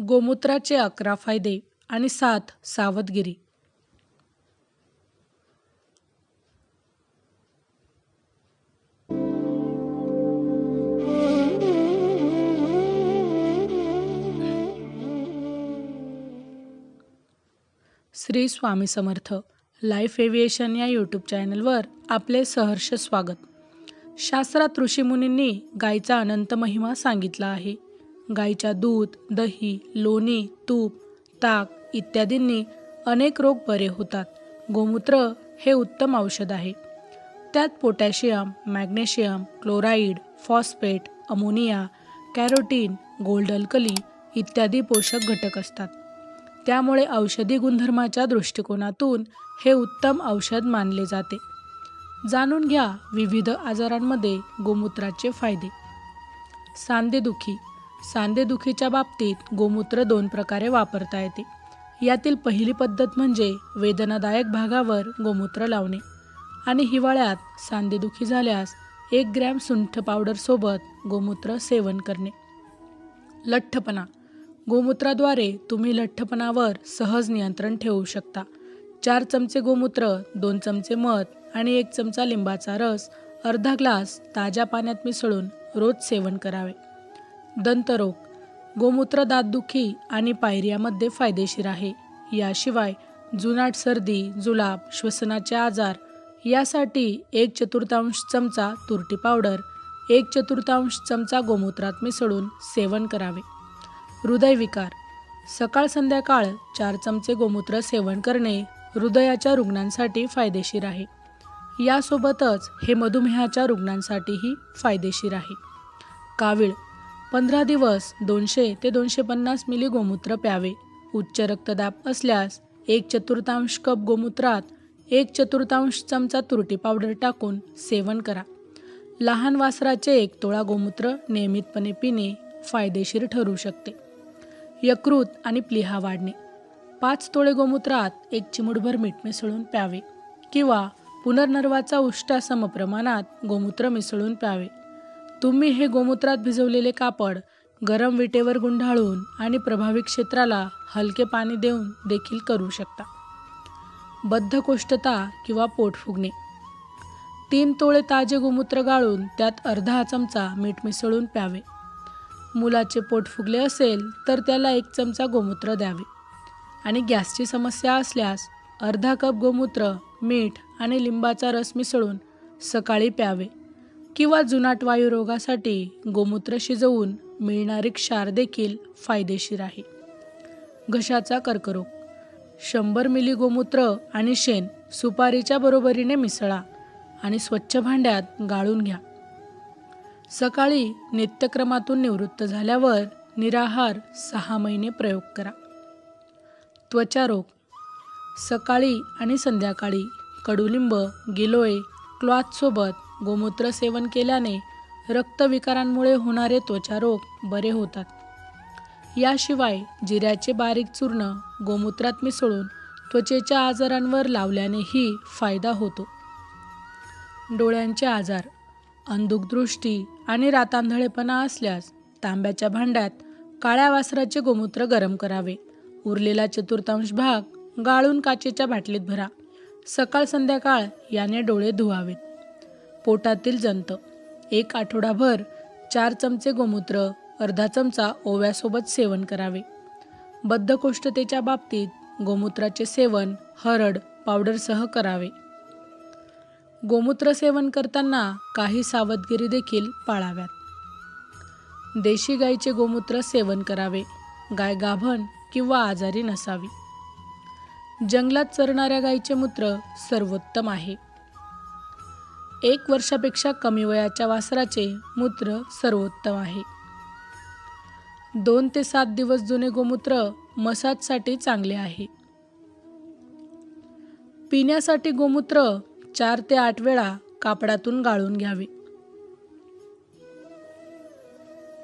गोमूत्राचे अकरा फायदे आणि सात सावधगिरी. श्री स्वामी समर्थ लाईफ एव्हिएशन या यूट्यूब चॅनलवर आपले सहर्ष स्वागत. शास्त्रात ऋषीमुनींनी गायीचा अनंत महिमा सांगितला आहे. गायीच्या दूध दही लोणी तूप ताक इत्यादींनी अनेक रोग बरे होतात. गोमूत्र हे उत्तम औषध आहे. त्यात potassium magnesium chloride phosphate ammonia carotene gold alkali इत्यादी पोषक घटक असतात. त्यामुळे औषधी गुणधर्माच्या दृष्टिकोनातून हे उत्तम औषध मानले जाते. जाणून घ्या विविध आजारांमध्ये गोमूत्राचे फायदे. सांधेदुखी. सांधेदुखीच्या बाबतीत गोमूत्र दोन प्रकारे वापरता येते. यातील पहिली पद्धत म्हणजे वेदनादायक भागावर गोमूत्र लावणे आणि हिवाळ्यात सांधेदुखी झाल्यास एक ग्रॅम सुंठ पावडरसोबत गोमूत्र सेवन करणे. लठ्ठपणा. गोमूत्राद्वारे तुम्ही लठ्ठपणावर सहज नियंत्रण ठेवू शकता. चार चमचे गोमूत्र दोन चमचे मध आणि एक चमचा लिंबाचा रस अर्धा ग्लास ताज्या पाण्यात मिसळून रोज सेवन करावे. दंतरोग गोमूत्र दातदुखी आणि पायऱ्यामध्ये फायदेशीर आहे. याशिवाय जुनाट सर्दी जुलाब श्वसनाचे आजार यासाठी एक चतुर्थांश चमचा तुरटी पावडर एक चतुर्थांश चमचा गोमूत्रात मिसळून सेवन करावे. हृदयविकार सकाळ संध्याकाळ चार चमचे गोमूत्र सेवन करणे हृदयाच्या रुग्णांसाठी फायदेशीर आहे. यासोबतच हे मधुमेहाच्या रुग्णांसाठीही फायदेशीर आहे. कावीळ पंधरा दिवस दोनशे ते दोनशे पन्नास मिली गोमूत्र प्यावे. उच्च रक्तदाब असल्यास एक चतुर्थांश कप गोमूत्रात एक चतुर्थांश चमचा तुरटी पावडर टाकून सेवन करा. लहान वासराचे एक तोळा गोमूत्र नियमितपणे पिणे फायदेशीर ठरू शकते. यकृत आणि प्लिहा वाढणे. पाच तोळे गोमूत्रात एक चिमूटभर मीठ मिसळून प्यावे किंवा पुनर्नर्वाचा उष्टा समप्रमाणात गोमूत्र मिसळून प्यावे. तुम्ही हे गोमूत्रात भिजवलेले कापड गरम विटेवर गुंडाळून आणि प्रभावी क्षेत्राला हलके पाणी देऊन देखील करू शकता. बद्धकोष्ठता किंवा पोट फुगणे. तीन तोळे ताजे गोमूत्र गाळून त्यात अर्धा चमचा मीठ मिसळून प्यावे. मुलाचे पोट फुगले असेल तर त्याला एक चमचा गोमूत्र द्यावे. आणि गॅसची समस्या असल्यास अर्धा कप गोमूत्र मीठ आणि लिंबाचा रस मिसळून सकाळी प्यावे. किंवा जुनाट वायुरोगासाठी गोमूत्र शिजवून मिळणारी क्षार देखील फायदेशीर आहे. घशाचा कर्करोग. शंभर मिली गोमूत्र आणि शेण सुपारीच्या बरोबरीने मिसळा आणि स्वच्छ भांड्यात गाळून घ्या. सकाळी नित्यक्रमातून निवृत्त झाल्यावर निराहार सहा महिने प्रयोग करा. त्वचारोग सकाळी आणि संध्याकाळी कडुलिंब गिलोय क्लॉथसोबत गोमूत्र सेवन केल्याने रक्तविकारांमुळे होणारे त्वचा रोग बरे होतात. याशिवाय जिऱ्याचे बारीक चूर्ण गोमूत्रात मिसळून त्वचेच्या आजारांवर लावल्यानेही फायदा होतो. डोळ्यांचे आजार अंधुकदृष्टी आणि रातांधळेपणा असल्यास तांब्याच्या भांड्यात काळ्या वासराचे गोमूत्र गरम करावे. उरलेला चतुर्थांश भाग गाळून काचेच्या बाटलीत भरा. सकाळ संध्याकाळ याने डोळे धुवावेत. पोटातील जंत. एक आठवडाभर चार चमचे गोमूत्र अर्धा चमचा ओव्यासोबत सेवन करावे. बद्धकोष्ठतेच्या बाबतीत गोमूत्राचे सेवन हरड पावडरसह करावे. गोमूत्र सेवन करताना काही सावधगिरी देखील पाळाव्यात. देशी गाईचे गोमूत्र सेवन करावे. गाय गाभण किंवा आजारी नसावी. जंगलात चरणाऱ्या गाईचे मूत्र सर्वोत्तम आहे. एक वर्षापेक्षा कमी वयाच्या वासराचे मूत्र सर्वोत्तम आहे. दोन ते सात दिवस जुने गोमूत्र मसाजसाठी चांगले आहे. पिण्यासाठी गोमूत्र चार ते आठ वेळा कापडातून गाळून घ्यावे.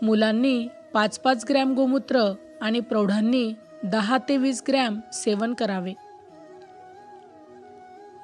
मुलांनी पाच पाच ग्रॅम गोमूत्र आणि प्रौढांनी दहा ते वीस ग्रॅम सेवन करावे.